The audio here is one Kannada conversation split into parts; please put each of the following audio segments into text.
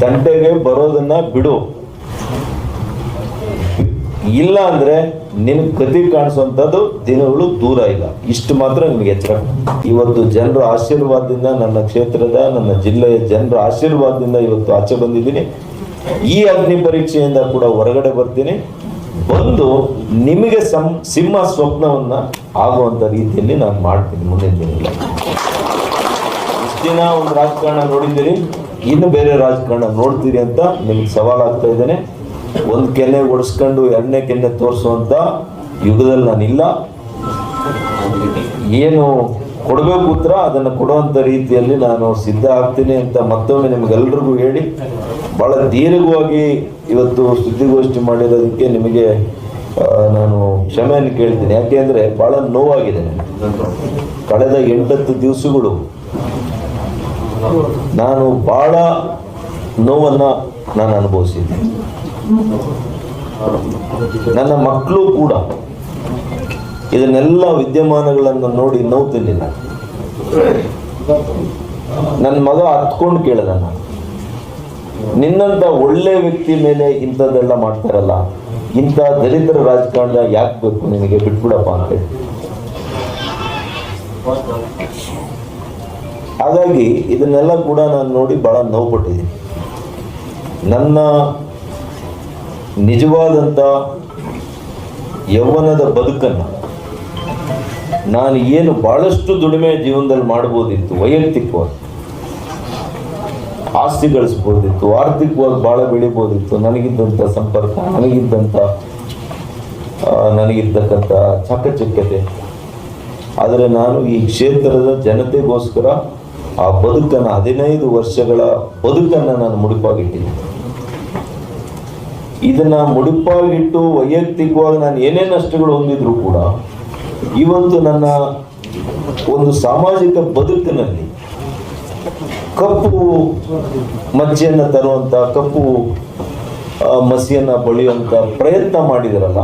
ತಂಟೆಗೆ ಬರೋದನ್ನ ಬಿಡು. ಇಲ್ಲ ಅಂದ್ರೆ ನಿನ್ ಕತಿ ಕಾಣಿಸುವಂಥದ್ದು ದಿನಗಳು ದೂರ ಇಲ್ಲ. ಇಷ್ಟು ಮಾತ್ರ ನಿಮಗೆ ಎಚ್ಚರ. ಇವತ್ತು ಜನರ ಆಶೀರ್ವಾದದಿಂದ ನನ್ನ ಕ್ಷೇತ್ರದ, ನನ್ನ ಜಿಲ್ಲೆಯ ಜನರ ಆಶೀರ್ವಾದದಿಂದ ಇವತ್ತು ಆಚೆ ಬಂದಿದ್ದೀನಿ. ಈ ಅಗ್ನಿ ಪರೀಕ್ಷೆಯಿಂದ ಕೂಡ ಹೊರಗಡೆ ಬರ್ತೀನಿ. ಬಂದು ನಿಮಗೆ ಸಂ, ಸಿಂಹ ಸ್ವಪ್ನವನ್ನ ಆಗುವಂತ ರೀತಿಯಲ್ಲಿ ನಾನು ಮಾಡ್ತೀನಿ ಮುಂದಿನ ದಿನಗಳಲ್ಲಿ. ಇಷ್ಟು ಒಂದು ರಾಜಕಾರಣ ನೋಡಿದ್ದೀರಿ. ಇನ್ನು ಬೇರೆ ರಾಜಕಾರಣ ನೋಡ್ತೀರಿ ಅಂತ ನಿಮ್ಗೆ ಸವಾಲಾಗ್ತಾ ಇದ್ದೇನೆ. ಒಂದು ಕೆನ್ನೆ ಒಡಿಸ್ಕೊಂಡು ಎರಡನೇ ಕೆನ್ನೆ ತೋರಿಸುವಂತ ಯುಗದಲ್ಲಿ ನಾನಿಲ್ಲ. ಏನು ಕೊಡಬೇಕು ಉತ್ತರ, ಅದನ್ನು ಕೊಡುವಂತ ರೀತಿಯಲ್ಲಿ ನಾನು ಸಿದ್ಧ ಆಗ್ತೀನಿ ಅಂತ ಮತ್ತೊಮ್ಮೆ ನಿಮಗೆಲ್ರಿಗೂ ಹೇಳಿ. ಬಹಳ ದೀರ್ಘವಾಗಿ ಇವತ್ತು ಸುದ್ದಿಗೋಷ್ಠಿ ಮಾಡಿರೋದಕ್ಕೆ ನಿಮಗೆ ನಾನು ಕ್ಷಮೆಯನ್ನು ಕೇಳ್ತೀನಿ. ಯಾಕೆಂದ್ರೆ ಬಹಳ ನೋವಾಗಿದೆ. ಕಳೆದ ಎಂಟತ್ತು ದಿವಸಗಳು ನಾನು ಬಹಳ ನೋವನ್ನು ನಾನು ಅನುಭವಿಸಿದ್ದೆ. ನನ್ನ ಮಕ್ಕಳು ಕೂಡ ಇದನ್ನೆಲ್ಲ ವಿದ್ಯಮಾನಗಳನ್ನು ನೋಡಿ ನೋವು ತಿಂದಿಲ್ಲ. ನನ್ನ ಮಗ ಹತ್ಕೊಂಡು ಕೇಳಿದ ನಾನು, ನಿನ್ನಂತ ಒಳ್ಳೆ ವ್ಯಕ್ತಿ ಮೇಲೆ ಇಂಥದ್ದೆಲ್ಲ ಮಾಡ್ತಾರಲ್ಲ, ಇಂಥ ದಲಿತರ ರಾಜಕಾರಣ ಯಾಕೆ ಬೇಕು? ನಿನಗೆ ಬಿಟ್ಬಿಡಪ್ಪ ಅಂತ ಹೇಳಿ. ಹಾಗಾಗಿ ಇದನ್ನೆಲ್ಲ ಕೂಡ ನಾನು ನೋಡಿ ಬಹಳ ನೋವುಪಟ್ಟಿದ್ದೀನಿ. ನನ್ನ ನಿಜವಾದಂಥ ಯೌವನದ ಬದುಕನ್ನು ನಾನು ಏನು ಬಹಳಷ್ಟು ದುಡಿಮೆ ಜೀವನದಲ್ಲಿ ಮಾಡ್ಬೋದಿತ್ತು ವೈಯಕ್ತಿಕವಾಗಿ. ಆಸ್ತಿ ಗಳಿಸ್ಬೋದಿತ್ತು ಆರ್ಥಿಕವಾಗಿ ಬಹಳ ಬೆಳಿಬೋದಿತ್ತು ನನಗಿದ್ದಂಥ ಸಂಪರ್ಕ ನನಗಿದ್ದಂಥ ನನಗಿರ್ತಕ್ಕಂಥ ಚಾಕಚಕ್ಯತೆ. ಆದರೆ ನಾನು ಈ ಕ್ಷೇತ್ರದ ಜನತೆಗೋಸ್ಕರ ಆ ಬದುಕನ್ನು ಹದಿನೈದು ವರ್ಷಗಳ ಬದುಕನ್ನು ನಾನು ಮುಡುಪಾಗಿಟ್ಟಿದ್ದೆ ಇದನ್ನ ಮುಡುಪಾಗಿಟ್ಟು ವೈಯಕ್ತಿಕವಾಗಿ ನಾನು ಏನೇ ನಷ್ಟಗಳು ಹೊಂದಿದ್ರು ಕೂಡ, ಇವತ್ತು ನನ್ನ ಒಂದು ಸಾಮಾಜಿಕ ಬದುಕಿನಲ್ಲಿ ಕಪ್ಪು ಮಜ್ಜೆಯನ್ನು ತರುವಂತ, ಕಪ್ಪು ಮಸಿಯನ್ನ ಬಳಿಯುವಂತ ಪ್ರಯತ್ನ ಮಾಡಿದ್ರಲ್ಲ,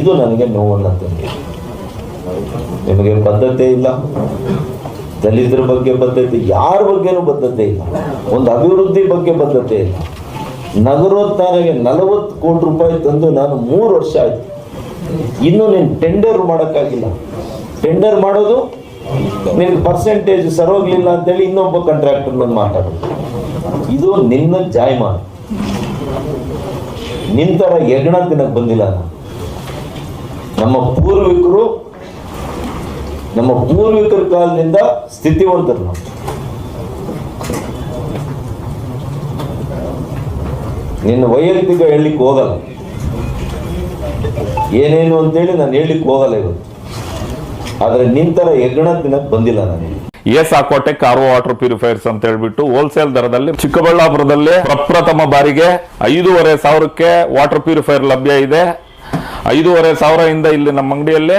ಇದು ನನಗೆ ನೋವನ್ನು ತಂದಿದೆ. ನಿಮಗೆ ಬದ್ಧತೆ ಇಲ್ಲ. ದಲಿತರ ಬಗ್ಗೆ ಬದ್ಧತೆ, ಯಾರ ಬಗ್ಗೆನೂ ಬದ್ಧತೆ ಇಲ್ಲ. ಒಂದು ಅಭಿವೃದ್ಧಿ ಬಗ್ಗೆ ಬದ್ಧತೆ ಇಲ್ಲ. ನಗರೋತ್ಥಾನಗೆ ನಲವತ್ತು ಕೋಟಿ ರೂಪಾಯಿ ತಂದು ನಾನು ಮೂರು ವರ್ಷ ಆಯ್ತು. ಇನ್ನು ನೀನು ಟೆಂಡರ್ ಮಾಡೋಕ್ಕಾಗಿಲ್ಲ. ಟೆಂಡರ್ ಮಾಡೋದು ನಿನಗೆ ಪರ್ಸೆಂಟೇಜ್ ಸರೋಗ್ಲಿಲ್ಲ ಅಂತೇಳಿ ಇನ್ನೊಬ್ಬ ಕಾಂಟ್ರಾಕ್ಟರ್ ಬಂದು ಮಾತಾಡೋದು ಇದು ನಿನ್ನ ಜಾಯಮಾನ. ನಿಂತರ ಹೆಗ್ಣ ದಿನಕ್ಕೆ ಬಂದಿಲ್ಲ ನಮ್ಮ ಪೂರ್ವಿಕರು ನಮ್ಮ ಪೂರ್ವಿಕರ ಕಾಲದಿಂದ ಸ್ಥಿತಿವಂತರು ನಾವು. ನಿನ್ನ ವೈಯಕ್ತಿಕ ಹೇಳಲಿಕ್ಕೆ ಹೋಗಲ್ಲ. ಏನೇನು ಅಂತೇಳಿ ನಾನು ಹೇಳಲಿಕ್ಕೆ ಹೋಗಲ್ಲ ಇವತ್ತು. ಆದರೆ ನಿಂತರ ಹೆಗ್ಗಣ ದಿನಕ್ಕೆ ಬಂದಿಲ್ಲ ನಾನು. S Aquatech R water purifiers ಅಂತ ಹೇಳ್ಬಿಟ್ಟು ಹೋಲ್ಸೇಲ್ ದರದಲ್ಲಿ ಚಿಕ್ಕಬಳ್ಳಾಪುರದಲ್ಲಿ ಪ್ರಪ್ರಥಮ ಬಾರಿಗೆ ಐದೂವರೆ ಸಾವಿರಕ್ಕೆ ವಾಟರ್ ಪ್ಯೂರಿಫೈರ್ ಲಭ್ಯ ಇದೆ. ಐದೂವರೆ ಸಾವಿರದಿಂದ ಇಲ್ಲಿ ನಮ್ಮ ಅಂಗಡಿಯಲ್ಲಿ